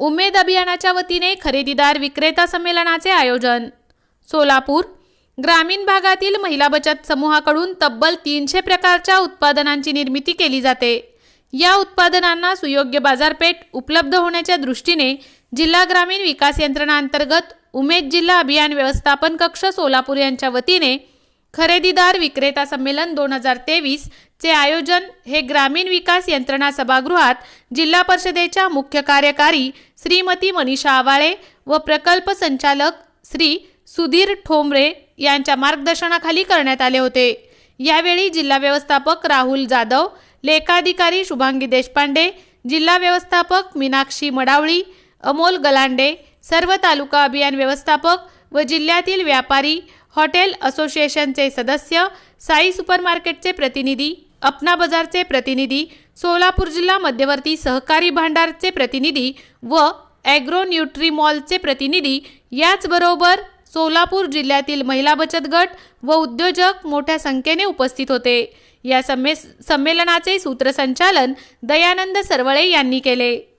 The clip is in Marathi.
उमेद अभियानाच्या वतीने खरेदीदार विक्रेता संमेलनाचे आयोजन. सोलापूर ग्रामीण भागातील महिला बचत समूहाकडून तब्बल तीनशे प्रकारच्या उत्पादनांची निर्मिती केली जाते. या उत्पादनांना सुयोग्य बाजारपेठ उपलब्ध होण्याच्या दृष्टीने जिल्हा ग्रामीण विकास यंत्रणांतर्गत उमेद जिल्हा अभियान व्यवस्थापन कक्ष सोलापूर यांच्या वतीने खरेदीदार विक्रेता संमेलन दोन हजार तेवीस चे आयोजन हे ग्रामीण विकास यंत्रणा सभागृहात जिल्हा परिषदेच्या मुख्य कार्यकारी श्रीमती मनीषा आवाळे व प्रकल्प संचालक श्री सुधीर ठोंबरे यांच्या मार्गदर्शनाखाली करण्यात आले होते. यावेळी जिल्हा व्यवस्थापक राहुल जाधव लेखाधिकारी शुभांगी देशपांडे जिल्हा व्यवस्थापक मीनाक्षी मडावळी अमोल गलांडे सर्व तालुका अभियान व्यवस्थापक व जिल्ह्यातील व्यापारी हॉटेल असोसिएशनचे सदस्य साई सुपरमार्केटचे प्रतिनिधी अपना बाजारचे प्रतिनिधी सोलापूर जिल्हा मध्यवर्ती सहकारी भांडारचे प्रतिनिधी व ॲग्रो न्यूट्री मॉलचे प्रतिनिधी याचबरोबर सोलापूर जिल्ह्यातील महिला बचत गट व उद्योजक मोठ्या संख्येने उपस्थित होते. या संमे संमेलनाचे सूत्रसंचालन दयानंद सरवळे यांनी केले.